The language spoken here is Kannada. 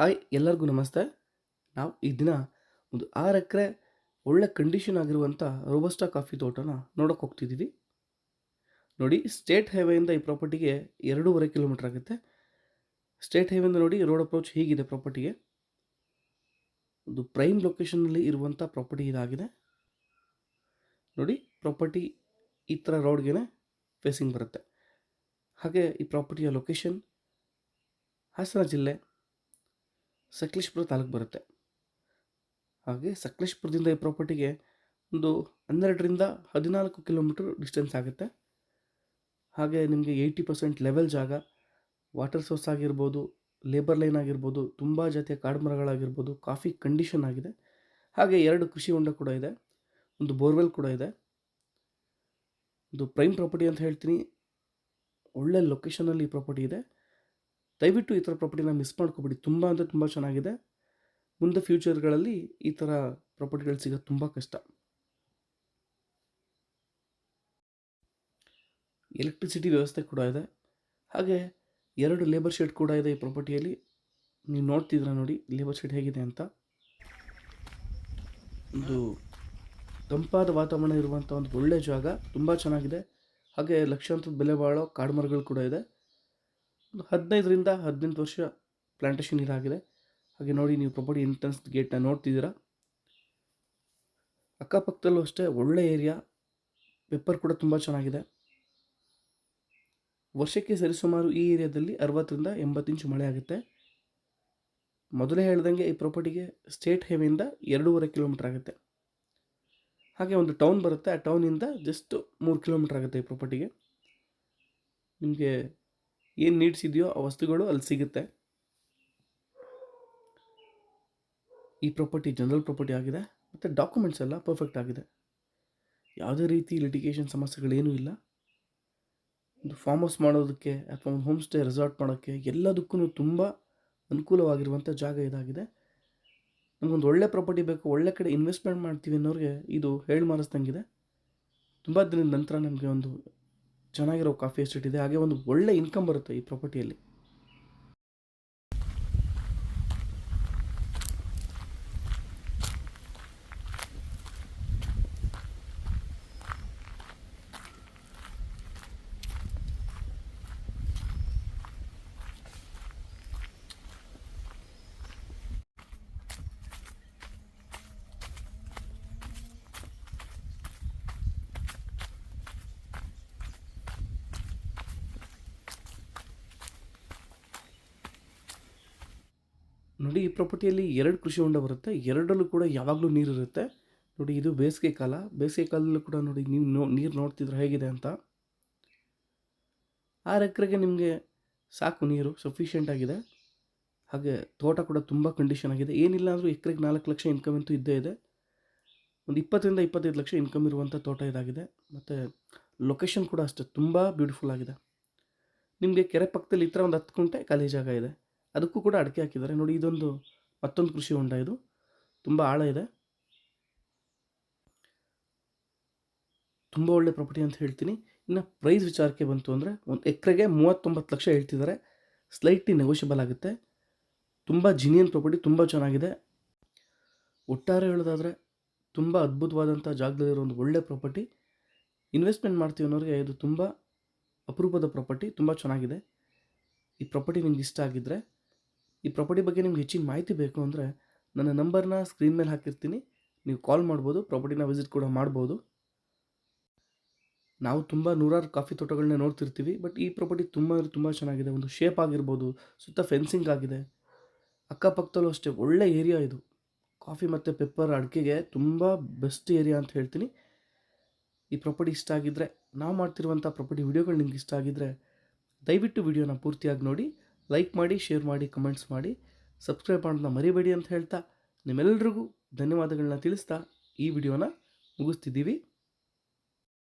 ಹಾಯ್, ಎಲ್ಲರಿಗೂ ನಮಸ್ತೆ. ನಾವು ಈ ದಿನ ಒಂದು ಆರು ಎಕರೆ ಒಳ್ಳೆ ಕಂಡೀಷನ್ ಆಗಿರುವಂಥ ರೋಬಸ್ಟಾ ಕಾಫಿ ತೋಟನ ನೋಡೋಕೆ ಹೋಗ್ತಿದ್ದೀವಿ ನೋಡಿ ಸ್ಟೇಟ್ ಹೈವೇಯಿಂದ ಈ ಪ್ರಾಪರ್ಟಿಗೆ ಎರಡೂವರೆ ಕಿಲೋಮೀಟ್ರ್ ಆಗುತ್ತೆ. ಸ್ಟೇಟ್ ಹೈವೇಯಿಂದ ನೋಡಿ ರೋಡ್ ಅಪ್ರೋಚ್ ಹೀಗಿದೆ ಪ್ರಾಪರ್ಟಿಗೆ ಒಂದು ಪ್ರೈಮ್ ಲೊಕೇಶನ್ನಲ್ಲಿ ಇರುವಂಥ ಪ್ರಾಪರ್ಟಿ ಇದಾಗಿದೆ. ನೋಡಿ ಪ್ರಾಪರ್ಟಿ ಈ ಥರ ರೋಡ್ಗೆ ಫೇಸಿಂಗ್ ಬರುತ್ತೆ. ಹಾಗೆ ಈ ಪ್ರಾಪರ್ಟಿಯ ಲೊಕೇಶನ್ ಹಾಸನ ಜಿಲ್ಲೆ. ಸಕಲೇಶ್ಪುರ ತಾಲೂಕು ಬರುತ್ತೆ. ಹಾಗೆ ಸಕಲೇಶ್ಪುರದಿಂದ ಈ ಪ್ರಾಪರ್ಟಿಗೆ ಒಂದು ಹನ್ನೆರಡರಿಂದ ಹದಿನಾಲ್ಕು ಕಿಲೋಮೀಟರ್ ಡಿಸ್ಟೆನ್ಸ್ ಆಗುತ್ತೆ. ಹಾಗೆ ನಿಮಗೆ ಏಯ್ಟಿ ಪರ್ಸೆಂಟ್ ಲೆವೆಲ್ ಜಾಗ ವಾಟರ್ ಸೋರ್ಸ್ ಆಗಿರ್ಬೋದು ಲೇಬರ್ ಲೈನ್ ಆಗಿರ್ಬೋದು, ತುಂಬ ಜಾತಿಯ ಕಾಡು ಮರಗಳಾಗಿರ್ಬೋದು ಕಾಫಿ ಕಂಡೀಷನ್ ಆಗಿದೆ. ಹಾಗೆ ಎರಡು ಕೃಷಿ ಹೊಂಡ ಕೂಡ ಇದೆ, ಒಂದು ಬೋರ್ವೆಲ್ ಕೂಡ ಇದೆ. ಒಂದು ಪ್ರೈಮ್ ಪ್ರಾಪರ್ಟಿ ಅಂತ ಹೇಳ್ತೀನಿ. ಒಳ್ಳೆ ಲೊಕೇಶನಲ್ಲಿ ಈ ಪ್ರಾಪರ್ಟಿ ಇದೆ. ದಯವಿಟ್ಟು ಈ ಥರ ಪ್ರಾಪರ್ಟಿನ ಮಿಸ್ ಮಾಡ್ಕೊಬೇಡಿ. ತುಂಬ ಅಂದರೆ ತುಂಬ ಚೆನ್ನಾಗಿದೆ. ಮುಂದೆ ಫ್ಯೂಚರ್ಗಳಲ್ಲಿ ಈ ಥರ ಪ್ರಾಪರ್ಟಿಗಳು ಸಿಗೋದು ತುಂಬ ಕಷ್ಟ. ಎಲೆಕ್ಟ್ರಿಸಿಟಿ ವ್ಯವಸ್ಥೆ ಕೂಡ ಇದೆ. ಹಾಗೆ ಎರಡು ಲೇಬರ್ ಶೆಡ್ ಕೂಡ ಇದೆ ಈ ಪ್ರಾಪರ್ಟಿಯಲ್ಲಿ ನೀವು ನೋಡ್ತಿದ್ರ ನೋಡಿ ಲೇಬರ್ ಶೆಡ್ ಹೇಗಿದೆ ಅಂತ. ಒಂದು ತಂಪಾದ ವಾತಾವರಣ ಇರುವಂಥ ಒಂದು ಒಳ್ಳೆಯ ಜಾಗ. ತುಂಬ ಚೆನ್ನಾಗಿದೆ. ಹಾಗೆ ಲಕ್ಷಾಂತರ ಬೆಲೆ ಬಾಳೋ ಕಾಡು ಮರಗಳು ಕೂಡ ಇದೆ. ಒಂದು ಹದಿನೈದರಿಂದ ಹದಿನೆಂಟು ವರ್ಷ ಪ್ಲಾಂಟೇಷನ್ ಇದಾಗಿದೆ. ಹಾಗೆ ನೋಡಿ ನೀವು ಪ್ರಾಪರ್ಟಿ ಎಂಟ್ರೆನ್ಸ್ ಗೇಟ್ನ ನೋಡ್ತಿದ್ದೀರಾ. ಅಕ್ಕಪಕ್ಕದಲ್ಲೂ ಅಷ್ಟೇ ಒಳ್ಳೆ ಏರಿಯಾ ಪೆಪ್ಪರ್ ಕೂಡ ತುಂಬ ಚೆನ್ನಾಗಿದೆ. ವರ್ಷಕ್ಕೆ ಸರಿಸುಮಾರು ಈ ಏರಿಯಾದಲ್ಲಿ ಅರವತ್ತರಿಂದ ಎಂಬತ್ತು ಇಂಚು ಮಳೆ ಆಗುತ್ತೆ. ಮೊದಲೇ ಹೇಳ್ದಂಗೆ ಈ ಪ್ರಾಪರ್ಟಿಗೆ ಸ್ಟೇಟ್ ಹೈವೇಯಿಂದ ಎರಡೂವರೆ ಕಿಲೋಮೀಟ್ರ್ ಆಗುತ್ತೆ. ಹಾಗೆ ಒಂದು ಟೌನ್ ಬರುತ್ತೆ. ಆ ಟೌನಿಂದ ಜಸ್ಟ್ ಮೂರು ಕಿಲೋಮೀಟ್ರ್ ಆಗುತ್ತೆ ಈ ಪ್ರಾಪರ್ಟಿಗೆ ನಿಮಗೆ ಏನು ನೀಡ್ಸ್ ಇದೆಯೋ ಆ ವಸ್ತುಗಳು ಅಲ್ಲಿ ಸಿಗುತ್ತೆ. ಈ ಪ್ರಾಪರ್ಟಿ ಜನರಲ್ ಪ್ರಾಪರ್ಟಿ ಆಗಿದೆ. ಮತ್ತು ಡಾಕ್ಯುಮೆಂಟ್ಸ್ ಎಲ್ಲ ಪರ್ಫೆಕ್ಟ್ ಆಗಿದೆ. ಯಾವುದೇ ರೀತಿ ಲಿಟಿಗೇಷನ್ ಸಮಸ್ಯೆಗಳೇನೂ ಇಲ್ಲ. ಒಂದು ಫಾರ್ಮ್ ಹೌಸ್ ಮಾಡೋದಕ್ಕೆ ಅಥವಾ ಒಂದು ಹೋಮ್ ಸ್ಟೇ ರೆಸಾರ್ಟ್ ಮಾಡೋಕ್ಕೆ ಎಲ್ಲದಕ್ಕೂ ತುಂಬ ಅನುಕೂಲವಾಗಿರುವಂಥ ಜಾಗ ಇದಾಗಿದೆ. ನಮಗೊಂದು ಒಳ್ಳೆ ಪ್ರಾಪರ್ಟಿ ಬೇಕು, ಒಳ್ಳೆ ಕಡೆ ಇನ್ವೆಸ್ಟ್ಮೆಂಟ್ ಮಾಡ್ತೀವಿ ಅನ್ನೋರಿಗೆ ಇದು ಹೇಳಿ ಮಾರಿಸ್ದಂಗಿದೆ ತುಂಬ ದಿನದ ನಂತರ ನಮಗೆ ಒಂದು ಚೆನ್ನಾಗಿರೋ ಕಾಫಿ ಎಸ್ಟೇಟ್ ಇದೆ. ಹಾಗೆ ಒಂದು ಒಳ್ಳೆ ಇನ್ಕಮ್ ಬರುತ್ತೆ ಈ ಪ್ರಾಪರ್ಟಿಯಲ್ಲಿ ನೋಡಿ, ಈ ಪ್ರಾಪರ್ಟಿಯಲ್ಲಿ ಎರಡು ಕೃಷಿ ಹೊಂಡ ಬರುತ್ತೆ. ಎರಡರಲ್ಲೂ ಕೂಡ ಯಾವಾಗಲೂ ನೀರು ಇರುತ್ತೆ. ನೋಡಿ, ಇದು ಬೇಸಿಗೆ ಕಾಲ. ಬೇಸಿಗೆ ಕಾಲದಲ್ಲೂ ಕೂಡ ನೋಡಿ, ನೀವು ನೋ, ನೀರು ನೋಡ್ತಿದ್ರೆ ಹೇಗಿದೆ ಅಂತ. ಆರು ಎಕರೆಗೆ ನಿಮಗೆ ಸಾಕು ನೀರು ಸಫಿಷಿಯೆಂಟ್ ಆಗಿದೆ. ಹಾಗೆ ತೋಟ ಕೂಡ ತುಂಬ ಕಂಡೀಷನ್ ಆಗಿದೆ. ಏನಿಲ್ಲ ಅಂದರೂ ಎಕರೆಗೆ ನಾಲ್ಕು ಲಕ್ಷ ಇನ್ಕಮ್ ಅಂತೂ ಇದ್ದೇ ಇದೆ. ಒಂದು ಇಪ್ಪತ್ತರಿಂದ ಇಪ್ಪತ್ತೈದು ಲಕ್ಷ ಇನ್ಕಮ್ ಇರುವಂಥ ತೋಟ ಇದಾಗಿದೆ. ಮತ್ತು ಲೊಕೇಶನ್ ಕೂಡ ಅಷ್ಟೇ, ತುಂಬ ಬ್ಯೂಟಿಫುಲ್ ಆಗಿದೆ. ನಿಮಗೆ ಕೆರೆ ಪಕ್ಕದಲ್ಲಿ ಈ ಥರ ಒಂದು ಹತ್ತು ಕುಂಟೆ ಖಾಲಿ ಜಾಗ ಇದೆ. ಅದಕ್ಕೂ ಕೂಡ ಅಡಿಕೆ ಹಾಕಿದ್ದಾರೆ. ನೋಡಿ, ಇದೊಂದು ಮತ್ತೊಂದು ಕೃಷಿ ಹೊಂಡ ಇದು. ತುಂಬ ಆಳ ಇದೆ. ತುಂಬ ಒಳ್ಳೆ ಪ್ರಾಪರ್ಟಿ ಅಂತ ಹೇಳ್ತೀನಿ. ಇನ್ನು ಪ್ರೈಸ್ ವಿಚಾರಕ್ಕೆ ಬಂತು ಅಂದರೆ ಒಂದು ಎಕರೆಗೆ ಮೂವತ್ತೊಂಬತ್ತು ಲಕ್ಷ ಹೇಳ್ತಿದ್ದಾರೆ. ಸ್ಲೈಟ್ಲಿ ನೆಗೋಷಿಯಬಲ್ ಆಗುತ್ತೆ. ತುಂಬ ಜಿನಿಯನ್ ಪ್ರಾಪರ್ಟಿ ತುಂಬ ಚೆನ್ನಾಗಿದೆ. ಒಟ್ಟಾರೆ ಹೇಳೋದಾದರೆ ತುಂಬ ಅದ್ಭುತವಾದಂಥ ಜಾಗದಲ್ಲಿರೋ ಒಂದು ಒಳ್ಳೆ ಪ್ರಾಪರ್ಟಿ ಇನ್ವೆಸ್ಟ್ಮೆಂಟ್ ಮಾಡ್ತೀವಿ ಅನ್ನೋರಿಗೆ ಇದು ತುಂಬ ಅಪರೂಪದ ಪ್ರಾಪರ್ಟಿ ತುಂಬ ಚೆನ್ನಾಗಿದೆ. ಈ ಪ್ರಾಪರ್ಟಿ ನಿಮ್ಗೆ ಇಷ್ಟ ಆಗಿದ್ದರೆ ಈ ಪ್ರಾಪರ್ಟಿ ಬಗ್ಗೆ ನಿಮ್ಗೆ ಹೆಚ್ಚಿನ ಮಾಹಿತಿ ಬೇಕು ಅಂದರೆ ನನ್ನ ನಂಬರ್ನ ಸ್ಕ್ರೀನ್ ಮೇಲೆ ಹಾಕಿರ್ತೀನಿ. ನೀವು ಕಾಲ್ ಮಾಡ್ಬೋದು ಪ್ರಾಪರ್ಟಿನ ವಿಸಿಟ್ ಕೂಡ ಮಾಡ್ಬೋದು. ನಾವು ತುಂಬ ನೂರಾರು ಕಾಫಿ ತೋಟಗಳನ್ನ ನೋಡ್ತಿರ್ತೀವಿ ಬಟ್ ಈ ಪ್ರಾಪರ್ಟಿ ತುಂಬ ತುಂಬ ಚೆನ್ನಾಗಿದೆ. ಒಂದು ಶೇಪ್ ಆಗಿರ್ಬೋದು, ಸುತ್ತ ಫೆನ್ಸಿಂಗ್ ಆಗಿದೆ. ಅಕ್ಕಪಕ್ಕದಲ್ಲೂ ಅಷ್ಟೇ ಒಳ್ಳೆ ಏರಿಯಾ ಇದು. ಕಾಫಿ ಮತ್ತು ಪೆಪ್ಪರ್ ಅಡಿಕೆಗೆ ತುಂಬ ಬೆಸ್ಟ್ ಏರಿಯಾ ಅಂತ ಹೇಳ್ತೀನಿ. ಈ ಪ್ರಾಪರ್ಟಿ ಇಷ್ಟ ಆಗಿದ್ದರೆ ನಾವು ಮಾಡ್ತಿರುವಂಥ ಪ್ರಾಪರ್ಟಿ ವಿಡಿಯೋಗಳು ನಿಮ್ಗೆ ಇಷ್ಟ ಆಗಿದ್ದರೆ ದಯವಿಟ್ಟು ವಿಡಿಯೋನ ಪೂರ್ತಿಯಾಗಿ ನೋಡಿ. ಲೈಕ್ ಮಾಡಿ ಶೇರ್ ಮಾಡಿ ಕಮೆಂಟ್ಸ್ ಮಾಡಿ ಸಬ್ಸ್ಕ್ರೈಬ್ ಮಾಡೋದನ್ನ ಮರಿಬೇಡಿ ಅಂತ ಹೇಳ್ತಾ ನಿಮ್ಮೆಲ್ಲರಿಗೂ ಧನ್ಯವಾದಗಳನ್ನ ತಿಳಿಸ್ತಾ ಈ ವಿಡಿಯೋನ ಮುಗಿಸ್ತಿದ್ದೀವಿ.